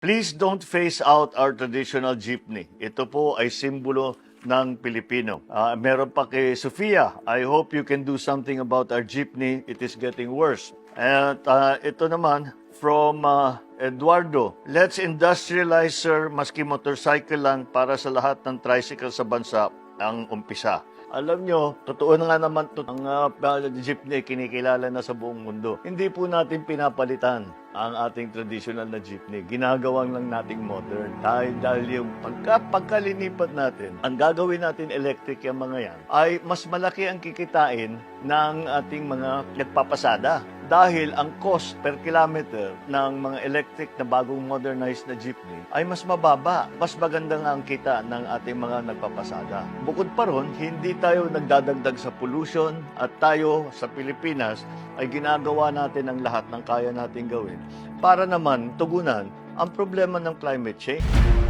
Please don't phase out our traditional jeepney. Ito po ay simbolo ng Pilipino. Ah, meron pa kay Sofia. I hope you can do something about our jeepney. It is getting worse. At ah, ito naman from ah, Eduardo. Let's industrialize sir maski motorcycle lang para sa lahat ng tricycle sa bansa ang umpisa. Alam nyo, totoo na nga naman to, ang uh, jeepney kinikilala na sa buong mundo. Hindi po natin pinapalitan ang ating traditional na jeepney. Ginagawang lang nating modern. Dahil, dahil yung pagka, pagkalinipat natin, ang gagawin natin electric yung mga yan, ay mas malaki ang kikitain ng ating mga nagpapasada. Dahil ang cost per kilometer ng mga electric na bagong modernized na jeepney ay mas mababa. Mas maganda nga ang kita ng ating mga nagpapasada. Bukod pa ron, hindi tayo nagdadagdag sa pollution at tayo sa Pilipinas ay ginagawa natin ang lahat ng kaya nating gawin para naman tugunan ang problema ng climate change.